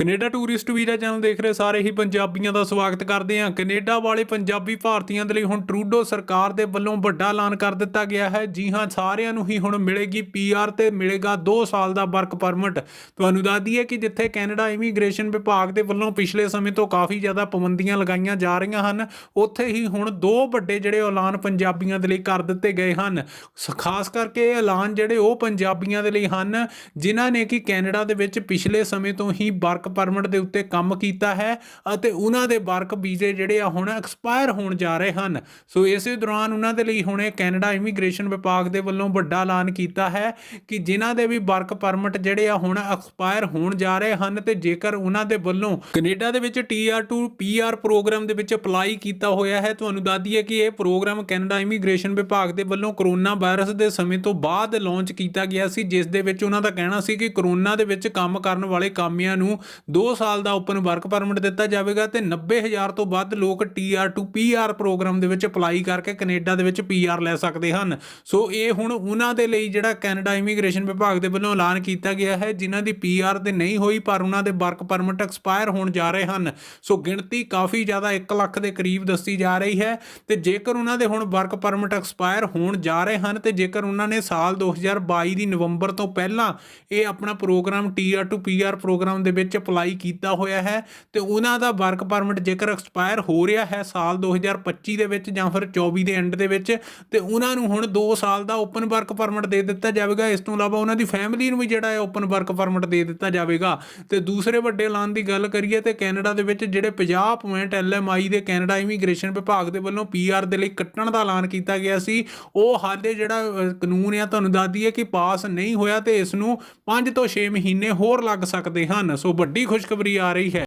Canada tourist visa channel ਦੇਖ ਰਹੇ ਸਾਰੇ ਹੀ ਪੰਜਾਬੀਆਂ ਦਾ ਸਵਾਗਤ ਕਰਦੇ ਹਾਂ। ਕੈਨੇਡਾ ਵਾਲੇ ਪੰਜਾਬੀ ਭਾਰਤੀਆਂ ਦੇ ਲਈ ਹੁਣ ਟਰੂਡੋ ਸਰਕਾਰ ਦੇ ਵੱਲੋਂ ਵੱਡਾ ਐਲਾਨ ਕਰ ਦਿੱਤਾ ਗਿਆ ਹੈ। ਜੀ ਹਾਂ, ਸਾਰਿਆਂ ਨੂੰ ਹੀ ਹੁਣ ਮਿਲੇਗੀ ਪੀਆਰ ਤੇ ਮਿਲੇਗਾ 2 ਸਾਲ ਦਾ ਵਰਕ ਪਰਮਿਟ। ਤੁਹਾਨੂੰ ਦੱਸ ਦਈਏ ਕਿ ਜਿੱਥੇ ਕੈਨੇਡਾ ਇਮੀਗ੍ਰੇਸ਼ਨ ਵਿਭਾਗ ਦੇ ਵੱਲੋਂ ਪਿਛਲੇ ਸਮੇਂ ਤੋਂ ਕਾਫੀ ਜ਼ਿਆਦਾ ਪਾਬੰਦੀਆਂ ਲਗਾਈਆਂ ਜਾ ਰਹੀਆਂ ਹਨ, ਉੱਥੇ ਹੀ ਹੁਣ ਦੋ ਵੱਡੇ ਜਿਹੜੇ ਐਲਾਨ ਪੰਜਾਬੀਆਂ ਦੇ ਲਈ ਕਰ ਦਿੱਤੇ ਗਏ ਹਨ। ਸ- ਖਾਸ ਕਰਕੇ ਇਹ ਐਲਾਨ ਜਿਹੜੇ ਉਹ ਪੰਜਾਬੀਆਂ ਦੇ ਲਈ ਹਨ, ਜਿਨ੍ਹਾਂ ਨੇ ਕਿ ਕੈਨੇਡਾ ਦੇ ਵਿੱਚ ਪਿਛਲੇ ਸਮੇਂ ਤੋਂ ਹੀ ਵਰਕ ਪਰਮਿਟ ਦੇ ਉੱਤੇ ਕੰਮ ਕੀਤਾ ਹੈ ਅਤੇ ਉਹਨਾਂ ਦੇ ਵਰਕ ਵੀਜ਼ੇ ਜਿਹੜੇ ਆ ਹੁਣ ਐਕਸਪਾਇਰ ਹੋਣ ਜਾ ਰਹੇ ਹਨ। ਸੋ ਇਸੇ ਦੌਰਾਨ ਉਹਨਾਂ ਦੇ ਲਈ ਹੁਣੇ ਕੈਨੇਡਾ ਇਮੀਗ੍ਰੇਸ਼ਨ ਵਿਭਾਗ ਦੇ ਵੱਲੋਂ ਵੱਡਾ ਐਲਾਨ ਕੀਤਾ ਹੈ ਕਿ ਜਿਨ੍ਹਾਂ ਦੇ ਵੀ ਵਰਕ ਪਰਮਿਟ ਜਿਹੜੇ ਆ ਹੁਣ ਐਕਸਪਾਇਰ ਹੋਣ ਜਾ ਰਹੇ ਹਨ ਤੇ ਜੇਕਰ ਉਹਨਾਂ ਦੇ ਵੱਲੋਂ ਕੈਨੇਡਾ ਦੇ ਵਿੱਚ TR2 PR ਪ੍ਰੋਗਰਾਮ ਦੇ ਵਿੱਚ ਅਪਲਾਈ ਕੀਤਾ ਹੋਇਆ ਹੈ, ਤੁਹਾਨੂੰ ਦੱਸਦੀ ਹੈ ਕਿ ਇਹ ਪ੍ਰੋਗਰਾਮ ਕੈਨੇਡਾ ਇਮੀਗ੍ਰੇਸ਼ਨ ਵਿਭਾਗ ਦੇ ਵੱਲੋਂ ਕਰੋਨਾ ਵਾਇਰਸ ਦੇ ਸਮੇਂ ਤੋਂ ਬਾਅਦ ਲਾਂਚ ਕੀਤਾ ਗਿਆ ਸੀ, ਜਿਸ ਦੇ ਵਿੱਚ ਉਹਨਾਂ ਦਾ ਕਹਿਣਾ ਸੀ ਕਿ ਕਰੋਨਾ ਦੇ ਵਿੱਚ ਕੰਮ ਕਰਨ ਵਾਲੇ ਕਾਮਿਆਂ ਨੂੰ 2 ਸਾਲ ਦਾ ਓਪਨ ਵਰਕ ਪਰਮਿਟ ਦਿੱਤਾ ਜਾਵੇਗਾ ਤੇ 90000 ਤੋਂ ਵੱਧ ਲੋਕ TR2 PR ਪ੍ਰੋਗਰਾਮ ਦੇ ਵਿੱਚ ਅਪਲਾਈ ਕਰਕੇ ਕੈਨੇਡਾ ਦੇ ਵਿੱਚ PR ਲੈ ਸਕਦੇ ਹਨ। ਸੋ ਇਹ ਹੁਣ ਉਹਨਾਂ ਦੇ ਲਈ ਜਿਹੜਾ ਕੈਨੇਡਾ ਇਮੀਗ੍ਰੇਸ਼ਨ ਵਿਭਾਗ ਦੇ ਵੱਲੋਂ ਐਲਾਨ ਕੀਤਾ ਗਿਆ ਹੈ, ਜਿਨ੍ਹਾਂ ਦੀ PR ਤੇ ਨਹੀਂ ਹੋਈ, ਪਰ ਉਹਨਾਂ ਦੇ ਵਰਕ ਪਰਮਿਟ ਐਕਸਪਾਇਰ ਹੋਣ ਜਾ ਰਹੇ ਹਨ। ਸੋ ਗਿਣਤੀ ਕਾਫੀ ਜ਼ਿਆਦਾ 1 ਲੱਖ ਦੇ ਕਰੀਬ ਦੱਸੀ ਜਾ ਰਹੀ ਹੈ ਤੇ ਜੇਕਰ ਉਹਨਾਂ ਦੇ ਹੁਣ ਵਰਕ ਪਰਮਿਟ ਐਕਸਪਾਇਰ ਹੋਣ ਜਾ ਰਹੇ ਹਨ ਤੇ ਜੇਕਰ ਉਹਨਾਂ ਨੇ ਸਾਲ 2022 ਦੀ ਨਵੰਬਰ ਤੋਂ ਪਹਿਲਾਂ ਇਹ ਆਪਣਾ programme T R two P R programme ਦੇ ਵਿੱਚ ਅਪਲਾਈ ਕੀਤਾ ਹੋਇਆ ਹੈ ਤੇ ਉਹਨਾਂ ਦਾ ਵਰਕ ਪਰਮਿਟ ਜੇਕਰ ਐਕਸਪਾਇਰ ਹੋ ਰਿਹਾ ਹੈ ਸਾਲ 2025 ਦੇ ਵਿੱਚ ਜਾਂ ਫਿਰ 24 ਦੇ ਐਂਡ ਦੇ ਵਿੱਚ, ਤੇ ਉਹਨਾਂ ਨੂੰ ਹੁਣ 2 ਸਾਲ ਦਾ ਓਪਨ ਵਰਕ ਪਰਮਿਟ ਦੇ ਦਿੱਤਾ ਜਾਵੇਗਾ। ਇਸ ਤੋਂ ਇਲਾਵਾ ਉਹਨਾਂ ਦੀ ਫੈਮਿਲੀ ਨੂੰ ਵੀ ਜਿਹੜਾ ਹੈ ਓਪਨ ਵਰਕ ਪਰਮਿਟ ਦੇ ਦਿੱਤਾ ਜਾਵੇਗਾ। ਤੇ ਦੂਸਰੇ ਵੱਡੇ ਐਲਾਨ ਦੀ ਗੱਲ ਕਰੀਏ ਤੇ ਕੈਨੇਡਾ ਦੇ ਵਿੱਚ ਜਿਹੜੇ 50 ਪੁਆਇੰਟ ਐਲਐਮਆਈ ਦੇ ਕੈਨੇਡਾ ਇਮੀਗ੍ਰੇਸ਼ਨ ਵਿਭਾਗ ਦੇ ਵੱਲੋਂ ਪੀਆਰ ਦੇ ਲਈ ਕੱਟਣ ਦਾ ਐਲਾਨ ਕੀਤਾ ਗਿਆ ਸੀ। ਉਹ ਹਾਲੇ ਜਿਹੜਾ ਕਾਨੂੰਨ ਆ ਤੁਹਾਨੂੰ ਦੱਸ ਦਈਏ ਕਿ ਪਾਸ ਨਹੀਂ ਹੋਇਆ ਤੇ ਇਸ ਨੂੰ 5 ਤੋਂ 6 ਮਹੀਨੇ ਹੋਰ ਲੱਗ ਸਕਦੇ ਹਨ। ਸੋ ਵੱਡੀ ਖੁਸ਼ਖਬਰੀ ਆ ਰਹੀ ਹੈ।